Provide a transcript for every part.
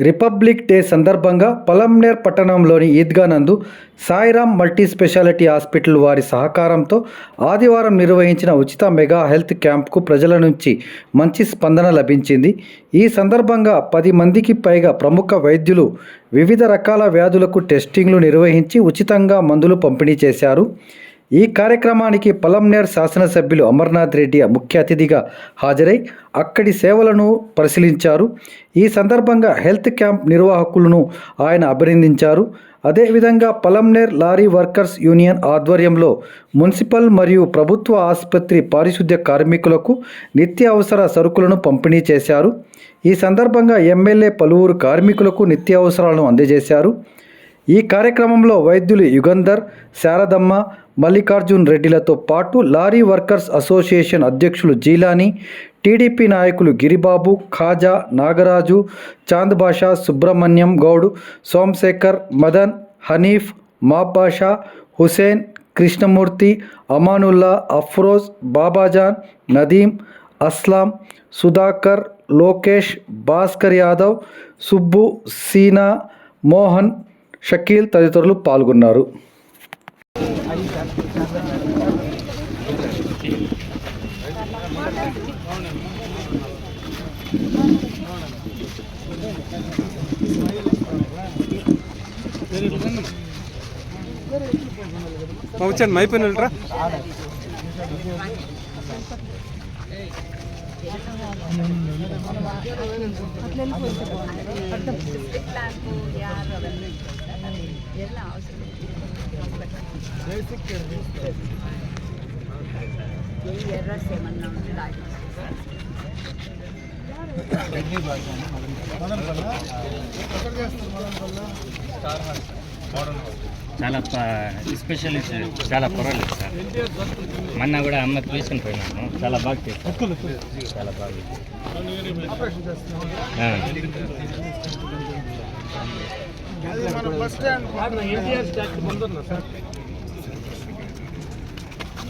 Republic day సందర్భంగా పలంనేర్ పట్టణంలోని ఈద్గా నందు సాయిరామ్ మల్టీ స్పెషాలిటీ హాస్పిటల్ వారి సహకారంతో ఆదివారం నిర్వహించిన ఉచిత మెగా హెల్త్ క్యాంప్కు ప్రజల నుంచి మంచి స్పందన లభించింది. ఈ సందర్భంగా పది మందికి పైగా ప్రముఖ వైద్యులు వివిధ రకాల వ్యాధులకు టెస్టింగ్లు నిర్వహించి ఉచితంగా మందులు పంపిణీ చేశారు. ఈ కార్యక్రమానికి పలంనేర్ శాసనసభ్యులు అమర్నాథ్ రెడ్డి ముఖ్య అతిథిగా హాజరై అక్కడి సేవలను పరిశీలించారు. ఈ సందర్భంగా హెల్త్ క్యాంప్ నిర్వాహకులను ఆయన అభినందించారు. అదేవిధంగా పలంనేర్ లారీ వర్కర్స్ యూనియన్ ఆధ్వర్యంలో మున్సిపల్ మరియు ప్రభుత్వ ఆసుపత్రి పారిశుద్ధ్య కార్మికులకు నిత్యావసర సరుకులను పంపిణీ చేశారు. ఈ సందర్భంగా ఎమ్మెల్యే పలువురు కార్మికులకు నిత్యావసరాలను అందజేశారు. ఈ కార్యక్రమంలో వైద్యులు యుగంధర్ శారదమ్మ మల్లికార్జున్ రెడ్డిలతో పాటు లారీ వర్కర్స్ అసోసియేషన్ అధ్యక్షులు జీలాని టీడీపీ నాయకులు గిరిబాబు ఖాజా నాగరాజు చాంద్బాషా సుబ్రహ్మణ్యం గౌడ్ సోమశేఖర్ మదన్ హనీఫ్ మాబాషా హుసేన్ కృష్ణమూర్తి అమానుల్లా అఫ్రోజ్ బాబాజాన్ నదీం అస్లాం సుధాకర్ లోకేష్ భాస్కర్ యాదవ్ సుబ్బు సీనా మోహన్ షకీల్ తదితరులు పాల్గొన్నారు. వచ్చాను మైపోయిన వెళ్ళరా ఎర్రర్స్ ఏమన్నా ఉంటే చాలా స్పెషలిస్ట్ చాలా పర్వాలేదు సార్. మొన్న కూడా అమ్మకి తీసుకుని పోయినాను చాలా బాగా చేశారు. చాలా బాగా ఫస్ట్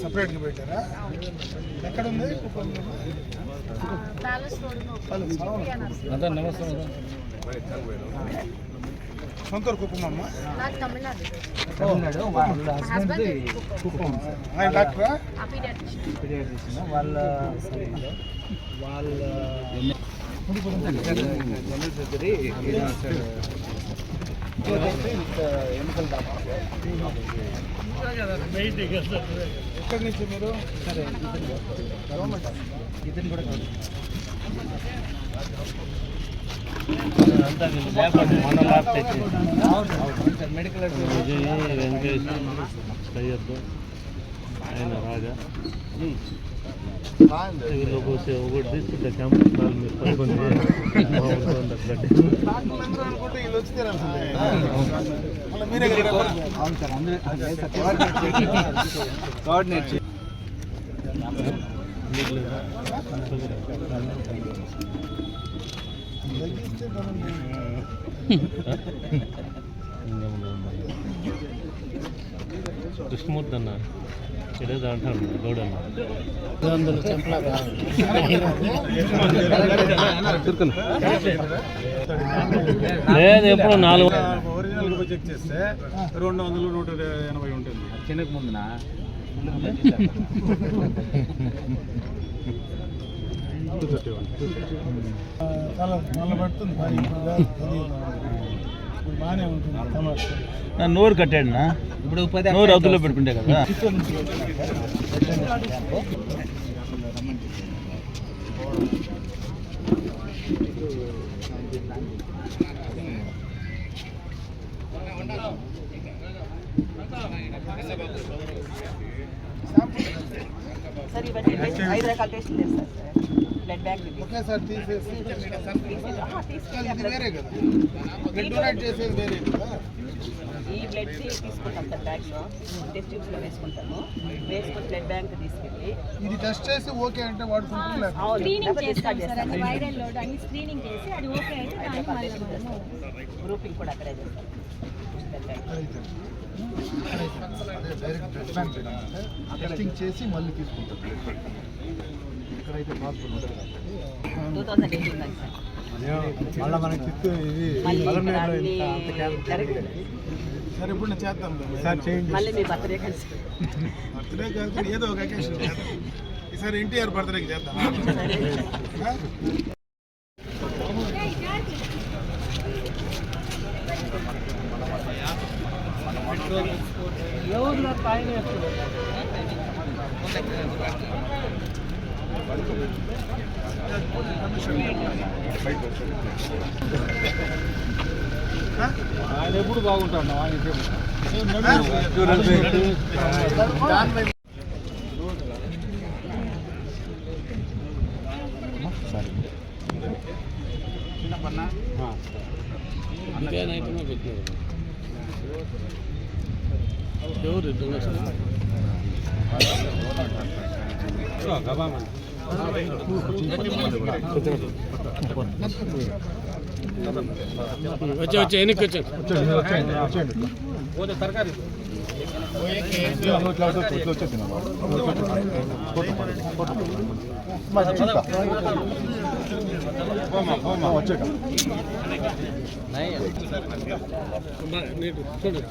సపరేట్గా పెట్టారా? ఎక్కడ ఉంది సొంతూరు కుప్పం అమ్మ. నాకు తమిళనాడు వాళ్ళ హస్బెండ్ కుప్పం. ఆయన డాక్టరా? ఆ పీడియాట్రిషియన్ పీడియాట్రిషియన్ వాళ్ళ వాళ్ళ ఎక్కడి నుంచి మీరు? సరే ఇతను కూడా అంతా వీళ్ళు మెడికల్ వెంకటేష్ సయ్యద్ ఆయన రాజా వీళ్ళకి వచ్చి ఒకటి తీసుకుంటే క్యాంప్ కాల్ మీరు పడుకుంది మామూలుగా ఉండదు గడ్డి డాక్టర్లు అందరూ అనుకుంటే వీళ్ళు వచ్చి తీరాల్సిందే మళ్ళీ మీరే కదా refer చేయాలి. అవును సార్ అందరూ కోఆర్డినేట్ తగ్గిస్తే బాగుంది. కృష్ణమూర్తి అన్న ఇదేదో అంటాడు గౌడన్న లేదు ఎప్పుడు నాలుగు ఒరిజినల్ చెక్ చేస్తే రెండు వందలు నూట ఎనభై ఉంటుంది. తినక ముందునా? చాలా మళ్ళీ పడుతుంది. పని ఇప్పుడు కాదు, పని. ఇప్పుడు బాగానే ఉంటుంది టమాటా. నా నోరు కట్టాడు నా ఇప్పుడు పది నోరు అవతలో పెట్టుకుంటే కదా చిత్తూరు నుంచి సార్ ఇవన్నీ ఐదు రకాల టేస్టులు చేస్తారు సార్ బ్లడ్ బ్యాంక్ ఒకేసారి తీసేసి వేరే కదా. బ్లడ్ డొనేట్ చేసేది వేరే కదా. ఈ బ్లడ్ తీసుకుంటాం సార్ బ్యాగ్లో. టెస్ట్ ట్యూబ్స్లో వేసుకుంటాము. వేసుకుని బ్లడ్ బ్యాంక్ తీసుకెళ్ళి ఇది టెస్ట్ చేసి ఓకే అంటే వాడుకుంటాం లేకపోతే? అవును, స్క్రీనింగ్ డబ్బులు చేస్తాం డిశ్చార్జ్ సార్ అది చేస్తాం. వైరల్ లోడ్ అన్ని స్క్రీనింగ్ చేసి అది ఓకే అయితే దాన్ని మళ్ళీ మనము గ్రూపింగ్ కూడా అక్కడే చేస్తాం. డైరెక్ట్ బ్లడ్ బ్యాంక్ టెస్టింగ్ చేసి మళ్ళీ తీసుకుంటాం. దాకా సార్ మళ్ళీ మనకి చిత్తూరు ఇది. సరే ఇప్పుడు నేను చేద్దాం సార్ చేయండి. మళ్ళీ మీ బర్త్డే కలిసి. బర్త్డే కాదు ఏదో ఒక అకేషన్ ఈసారి ఎన్టీఆర్ బర్త్డేకి చేద్దాం. ఆయన ఎప్పుడు బాగుంటాడు ఆయన ఎవరు డొనేషన్ వచ్చి వచ్చి ఎన్నికి వచ్చాను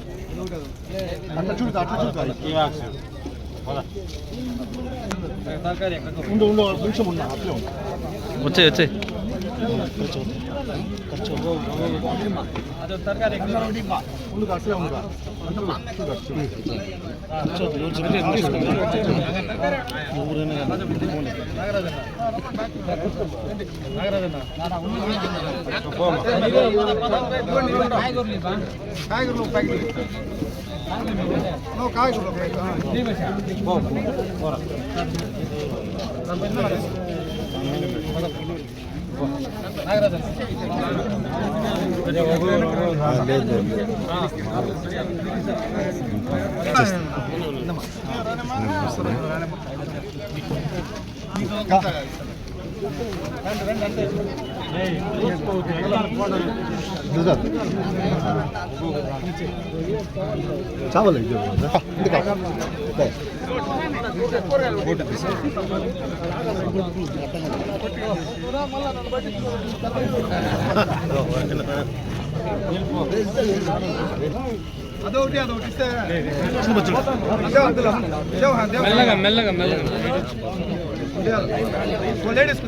చూడు అట్లా చూడు అట్లా చూడు ఉండు ఉండు నిమిషం ఉన్నా అట్లే వచ్చాయి వచ్చాయి ಖರ್ಚು ಖರ್ಚು ಕಾಯ್ಗೊಳ್ಳಿ చూడు చూడు కాయగూరలు ప్యాకెట్ నువ్వు కాయగూరలు చావాలి అదొకటి అదొకటి ఇస్తే మెల్లగా మెల్లగా మెల్లగా లేడీస్